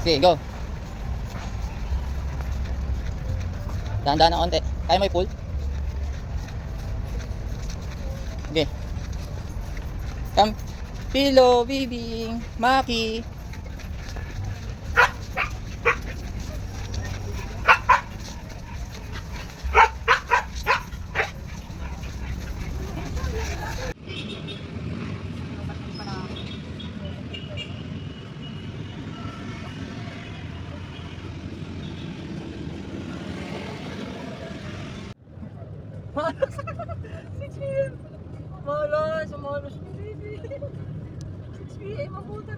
Sige, go. Dahan-dahan ng konti. Kaya mo i-pull? Okay. Come. Pilo, Bibing, Maki. Six p.m. Malas, malas. 6 p.m. puta.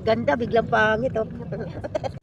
Ganda, biglang pangit oh.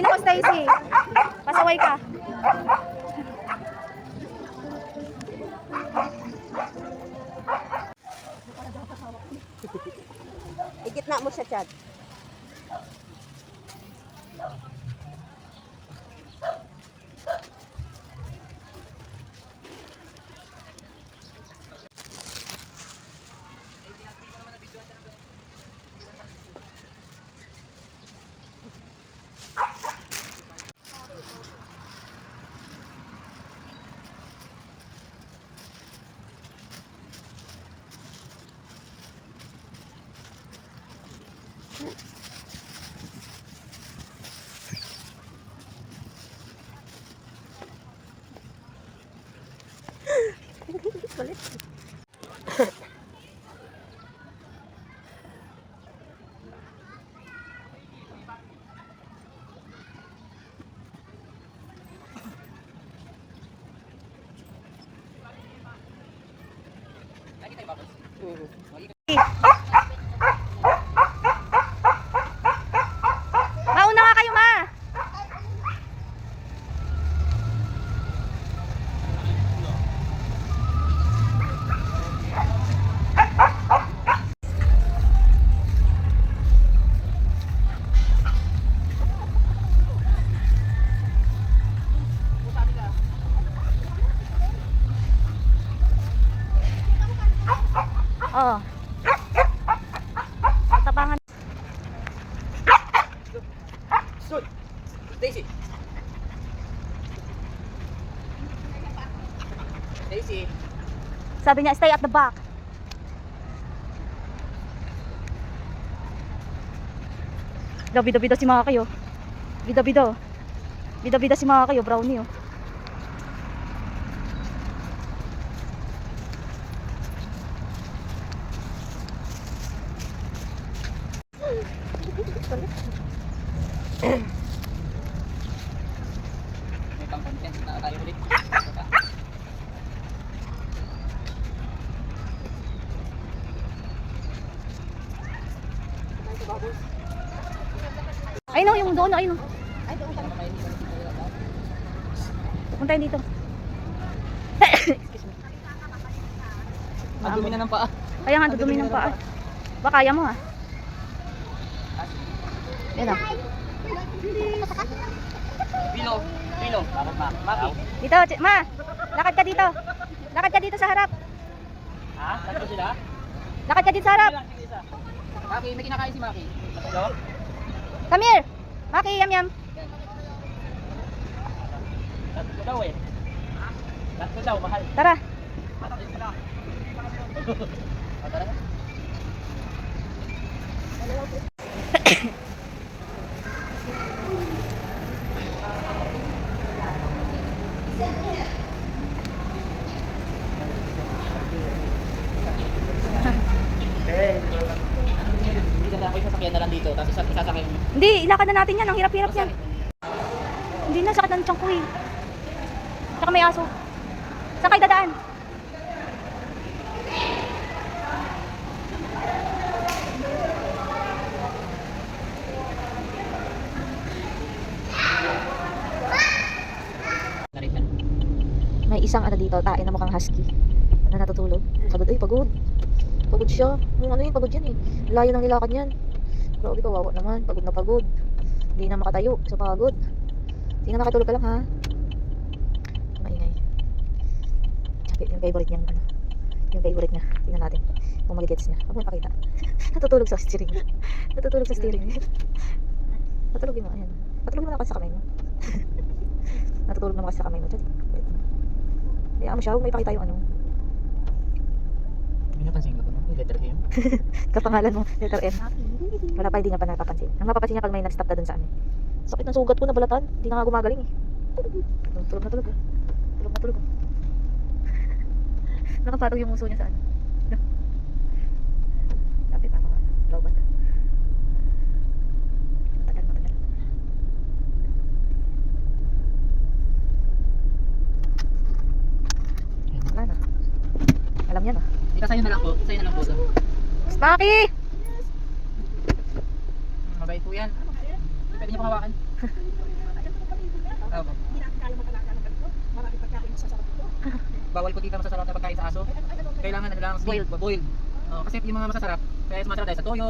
Ay, naku, Stacy. Pasaway ka. Igitna mo siya, Chad. Oo. Tapangan. Stood. Stacy. Stacy. Sabi niya, stay at the back. Daw, bida-bida si mga kayo. Bida-bida. Bida-bida si mga kayo, brownie oh. May pang content na tayo ulit. Ay no, yung doon, ayun. Punta yun dito. Ang dumi na ng paa. Kaya nga, dudumi ng paa. Baka kaya mo ha. Ah. Pilo. Pilo. Bakit ma? Maki. Dito, ma. Lakad ka dito. Lakad ka dito sa harap. Ha? Tatlo sila? Lakad ka dito sa harap. Maki, may kinakain si Maki. Tatlo? Come here. Maki, yam yam. Tatlo daw eh. Tatlo daw, mahal. Tara. Tatlo sila. Tara dito, tapos isa sa akin. Hindi, ilakad na natin yan. Ang hirap-hirap yan. Hindi na, sakit ng tiyan eh. Saka may aso. Saan kayo dadaan? May isang ano dito, tae na mukhang husky na natutulog. Sabi, ay pagod. Pagod siya. Yung ano yun, pagod yan eh. Layo ng nilakad niyan. Grabe kawawa naman. Pagod na pagod. Hindi na makatayo sa pagod. Tingnan nakatulog ka lang ha. Maingay. Sabi, yung favorite niyang ano. Yung favorite niya. Tingnan natin. Kung magigets niya. Huwag mo pakita. Natutulog sa steering. Natutulog sa steering. Natulogin mo. Ayan. Patulogin mo na kasi sa kamay mo. Natutulog naman kasi sa kamay mo. Wait. Hayaan mo siya. Huwag may pakita yung ano. May napansin ka ba? Yung letter M. Kapangalan mo. Letter M. Wala pa, hindi niya pa napapansin. Ang mapapansin niya pag may nag-stop na dun sa ano. Sakit ng sugat ko na balatan. Hindi na nga gumagaling eh. Tulog, tulog na tulog eh. Tulog na tulog. oh. Nakapatog yung muso niya sa ano. No. Lapit ako. Lobat. Matagal, matagal. Wala na. Alam niya na. Ika sa'yo na lang po. Sa'yo na lang po. to. Sparky! Mabait po yan. Pong hawakan. Opo. Bawal po tita masasarap na pagkain sa aso. Kailangan ano lang, Boiled. boiled. Oh, kasi yung mga masasarap, kaya masarap dahil sa toyo.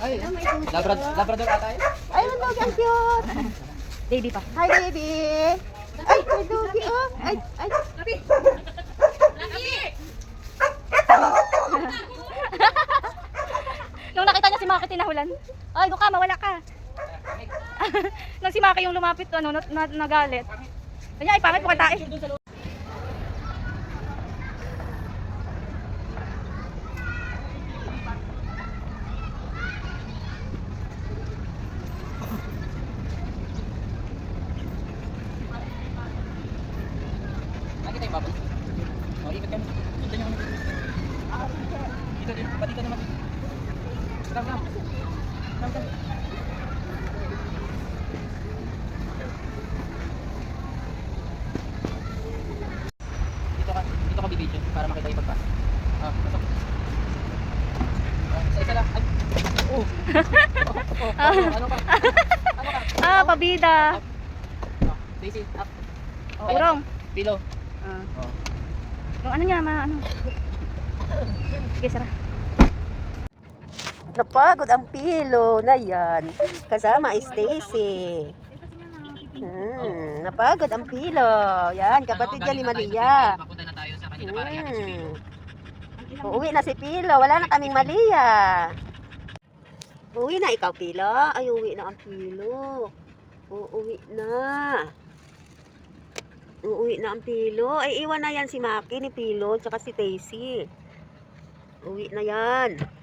Ay, Labrador, Labrador ata yun. Ay, ang doggy, ang cute. Baby pa. Hi, baby. Ay, may doggy, oh. Ay, ay. Tinahulan. Ay, doon ka, mawala ka. Nung si Maki yung lumapit, ano, na, na, nagalit. Kanya, ay pangit yung bubble? Oh. Dito. Dito, dito. Dito naman. Come, come. Come, come. Dito ka, dito Ah. Ah, pabida. Daisy, up. Oh, urong. Pillow. Ah. Oh. Yung ano niya, ma, ano. Sige, sara. Napagod ang pilo na yan. Kasama Stacy. Hmm, napagod ang pilo. Yan, kapatid yan ni Malia. Hmm. Uuwi na si Pilo. Wala na kaming Malia. Uuwi na ikaw, Pilo. Ay, uuwi na ang Pilo. Uuwi na. Uuwi na ang Pilo. Ay, iwan na yan si Maki ni Pilo tsaka si Stacy. Uuwi na yan.